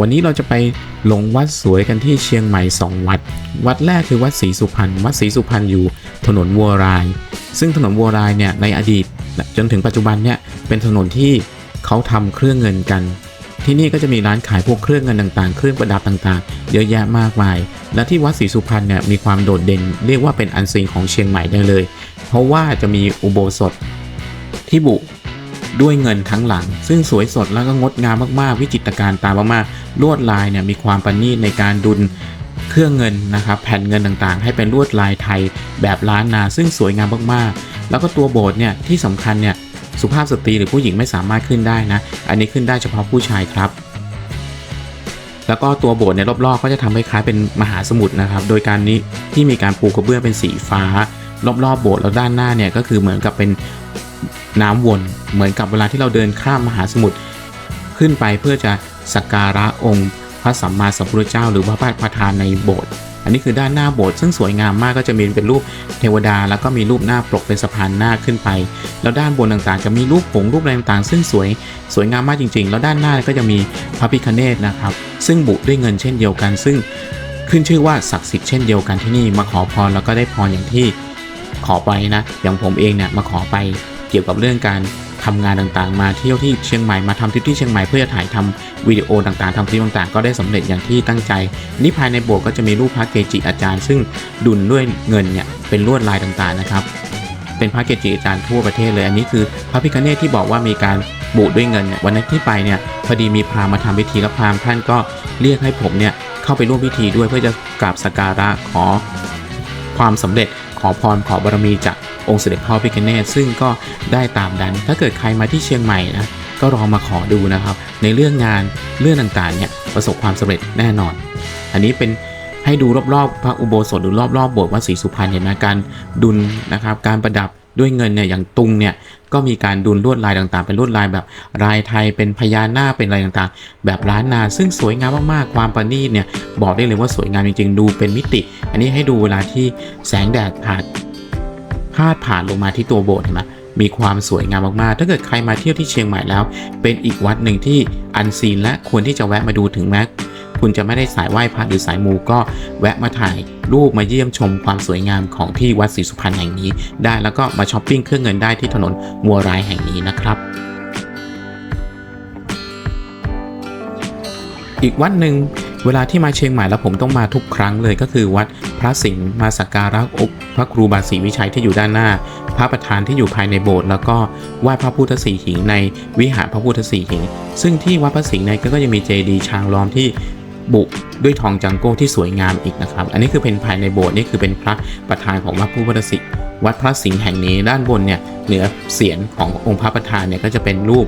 วันนี้เราจะไปหลงวัดสวยกันที่เชียงใหม่ 2 วัด วัดแรกคือวัดศรีสุพรรณ วัดศรีสุพรรณอยู่ถนนวัวราย ซึ่งถนนวัวรายเนี่ยในอดีตจนถึงปัจจุบันเนี่ยเป็นถนนที่เขาทำเครื่องเงินกัน ที่นี่ก็จะมีร้านขายพวกเครื่องเงินต่างๆ เครื่องประดับต่างๆ เยอะแยะมากมาย และที่วัดศรีสุพรรณเนี่ยมีความโดดเด่น เรียกว่าเป็นอันซีนของเชียงใหม่ได้เลย เพราะว่าจะมีอุโบสถที่บุด้วยเงินทั้งหลัง ซึ่งสวยสดแล้วก็งดงามมากๆ วิจิตรการตามากๆลวดลายเนี่ยมีความประณีตในการดุลเครื่องเงินนะครับแผ่นเงินต่างๆ ให้เป็นลวดลายไทยแบบล้านนา ซึ่งสวยงามมากๆ แล้วก็ตัวโบสถ์เนี่ยที่สำคัญเนี่ย สุภาพสตรีหรือผู้หญิงไม่สามารถขึ้นได้นะ อันนี้ขึ้นได้เฉพาะผู้ชายครับ แล้วก็ตัวโบสถ์เนี่ยรอบๆ ก็จะทำให้คล้ายเป็นมหาสมุทรนะครับ โดยการนี้ที่มีการปูกระเบื้องเป็นสีฟ้า รอบๆ โบสถ์แล้วด้านหน้าเนี่ยก็คือเหมือนกับเป็นน้ำวนเหมือนกับเวลาที่เราเดินข้ามมหาสมุทรขึ้นไปเพื่อจะสักการะองค์ พระสัมมาสัมพุทธเจ้า หรือว่าพระประธานในโบสถ์ อันนี้คือด้านหน้าโบสถ์ซึ่งสวยงามมากก็จะมีเป็นรูปเทวดา แล้วก็มีรูปหน้าปกเป็นสะพานหน้าขึ้นไป แล้วด้านบนต่างๆ จะมีรูปผงรูปอะไรต่างๆ ซึ่งสวยสวยงามมากจริง ๆ แล้วด้านหน้าก็จะมีพระพิคเนตนะครับซึ่งบุด้วยเงินเช่นเดียวกัน ซึ่งขึ้นชื่อว่าศักดิ์สิทธิ์เช่นเดียวกันที่นี่มาขอพรแล้วก็ได้พรอย่างที่ขอไปนะอย่างผมเองเนี่ยมาขอไปเกี่ยวกับเรื่องการ ทำงานต่างๆ มาเที่ยวที่เชียงใหม่มาทำทริปที่เชียงใหม่เพื่อจะถ่ายทำวิดีโอต่างๆทำคลิปต่างๆ ก็ได้สำเร็จอย่างที่ตั้งใจนี่ภายในโบสถ์ก็จะมีรูปพระเกจิอาจารย์ ซึ่งดุลด้วยเงินเนี่ยเป็นลวดลายต่างๆนะครับเป็นพระเกจิอาจารย์ทั่วประเทศเลย อันนี้คือพระพิคเนตที่บอกว่ามีการบูด้วยเงินเนี่ยวันนั้นที่ไปเนี่ยพอดีมีพราหมณ์มาทำพิธีแล้วพราหมณ์ท่านก็เรียกให้ผมเนี่ยเข้าไปร่วมพิธีด้วยเพื่อจะกราบสักการะขอความสำเร็จ ขอพรขอบารมีจากองค์เสด็จพ่อพิคเนตซึ่งก็ได้ตามดัน ถ้าเกิดใครมาที่เชียงใหม่นะก็ลองมาขอดูนะครับ ในเรื่องงานเรื่องต่างๆเนี่ยประสบความสำเร็จแน่นอน อันนี้เป็นให้ดูรอบๆ พระอุโบสถหรือรอบๆโบสถ์วัดศรีสุพรรณเห็นไหมการดุลนะครับ การประดับ ด้วยเงินเนี่ยอย่างตุงเนี่ยก็มีการดุลลวดลายต่างๆ เป็นลวดลายแบบลายไทยเป็นพญานาคเป็นอะไรต่างๆ แบบล้านนา ซึ่งสวยงามมากๆ ความประณีตเนี่ยบอกได้เลยว่าสวยงามจริงๆ ดูเป็นมิติ อันนี้ให้ดูเวลาที่แสงแดดผ่านพาดผ่านลงมาที่ตัวโบสถ์เห็นไหมมีความสวยงามมากๆ ถ้าเกิดใครมาเที่ยวที่เชียงใหม่แล้ว เป็นอีกวัดหนึ่งที่อันซีนและควรที่จะแวะมาดูถึงแม้ คุณจะไม่ได้สายไหว้พระหรือสายมูก็แวะมาถ่ายรูปมาเยี่ยมชมความสวยงามของที่วัดศรีสุพรรณแห่งนี้ ได้แล้วก็มาช้อปปิ้งเครื่องเงินได้ที่ถนนมัวรายแห่งนี้นะครับอีกวัดหนึ่งเวลาที่มาเชียงใหม่แล้วผมต้องมาทุกครั้งเลยก็คือวัดพระสิงห์มาสักการะองค์พระครูบาศรีวิชัยที่อยู่ด้านหน้า พระประธานที่อยู่ภายในโบสถ์แล้วก็ไหว้พระพุทธสีหิงในวิหารพระพุทธสีหิง ซึ่งที่วัดพระสิงห์เนี่ยก็จะมีเจดีย์ช้างล้อมที่ บุด้วยทองจังโก้ที่สวยงามอีกนะครับ อันนี้คือเป็นภายในโบสถ์นี่คือเป็นพระประธานของวัดพระพุทธสิงห์วัดพระสิงห์แห่งนี้ด้านบนเนี่ยเหนือเสียนขององค์พระประธานเนี่ยก็จะเป็นรูป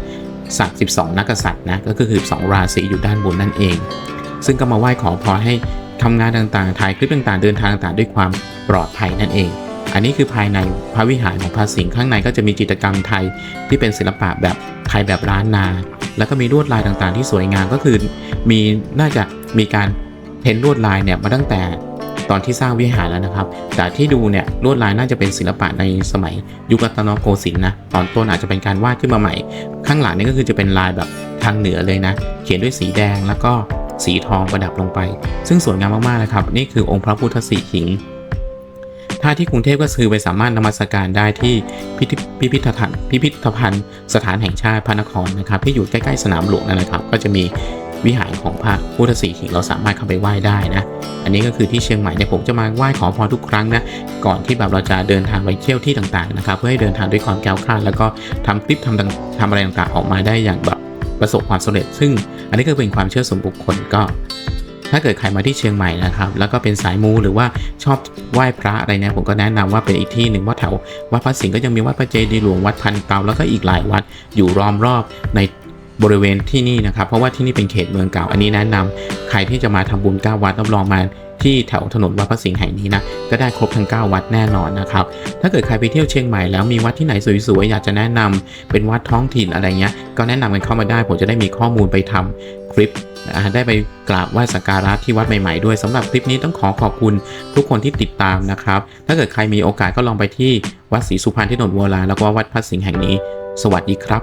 สัตว์12 นักษัตริย์นะก็คือ12ราศีอยู่ด้านบนนั่นเอง ซึ่งก็มาไหว้ขอพรให้ทำงานต่างๆ ถ่ายคลิปต่างๆ เดินทางต่างๆ ด้วยความปลอดภัยนั่นเอง อันนี้คือภายในพระวิหารของพระสิงห์ข้างในก็จะมีจิตรกรรมไทยที่เป็นศิลปะแบบไทยแบบล้านนา แล้วก็มีลวดลายต่างๆ ที่สวยงามก็คือ มีน่าจะ มีการเพ้นลวดลายเนี่ยมาตั้งแต่ตอนที่สร้างวิหารแล้วนะครับ แต่ที่ดูเนี่ยลวดลายน่าจะเป็นศิลปะในสมัยยุครัตนโกสินทร์นะ ตอนต้นอาจจะเป็นการวาดขึ้นมาใหม่ ข้างหลังนี่ก็คือจะเป็นลายแบบทางเหนือเลยนะ เขียนด้วยสีแดงแล้วก็สีทองประดับลงไป ซึ่งสวยงามมากๆเลยครับ นี่คือองค์พระพุทธสีหิง ถ้าที่กรุงเทพก็คือไปสามารถนมัสการได้ที่พิพิธภัณฑ์พิพิธภัณฑ์สถานแห่งชาติพระนครนะครับ ที่อยู่ใกล้ๆสนามหลวงนั่นแหละครับ ก็จะมี วิหารของพระพุทธสีหิงเราสามารถเข้าไปไหว้ได้นะ อันนี้ก็คือที่เชียงใหม่เนี่ยผมจะมาไหว้ขอพรทุกครั้งนะ ก่อนที่แบบเราจะเดินทางไปเที่ยวที่ต่างๆนะครับ เพื่อให้เดินทางด้วยความแก้วคลาดแล้วก็ทำคลิปทำต่างทำอะไรต่างๆออกมาได้อย่างแบบประสบความสำเร็จ ซึ่งอันนี้ก็เป็นความเชื่อส่วนบุคคลก็ถ้าเกิดใครมาที่เชียงใหม่นะครับ แล้วก็เป็นสายมูหรือว่าชอบไหว้พระอะไรเนี่ยผมก็แนะนำว่าเป็นอีกที่หนึ่งว่าแถววัดพระสิงห์ก็ยังมีวัดพระเจดีย์หลวงวัดพันเตาแล้วก็อีกหลายวัดอยู่ล้อมรอบใน บริเวณที่นี่นะครับ เพราะว่าที่นี่เป็นเขตเมืองเก่า อันนี้แนะนำใครที่จะมาทำบุญเก้าวัดรับรองมาที่แถวถนนวัดพระสิงห์แห่งนี้นะก็ได้ครบทั้ง 9 วัดแน่นอนนะครับ ถ้าเกิดใครไปเที่ยวเชียงใหม่แล้วมีวัดที่ไหนสวยๆอยากจะแนะนำเป็นวัดท้องถิ่นอะไรเงี้ยก็แนะนำกันเข้ามาได้ผมจะได้มีข้อมูลไปทำคลิปได้ไปกราบไหว้สักการะที่วัดใหม่ๆด้วยสำหรับคลิปนี้ต้องขอขอบคุณทุกคนที่ติดตามนะครับ ถ้าเกิดใครมีโอกาสก็ลองไปที่วัดศรีสุพรรณที่ถนนวัวลาแล้วก็วัดพระสิงห์แห่งนี้ สวัสดีครับ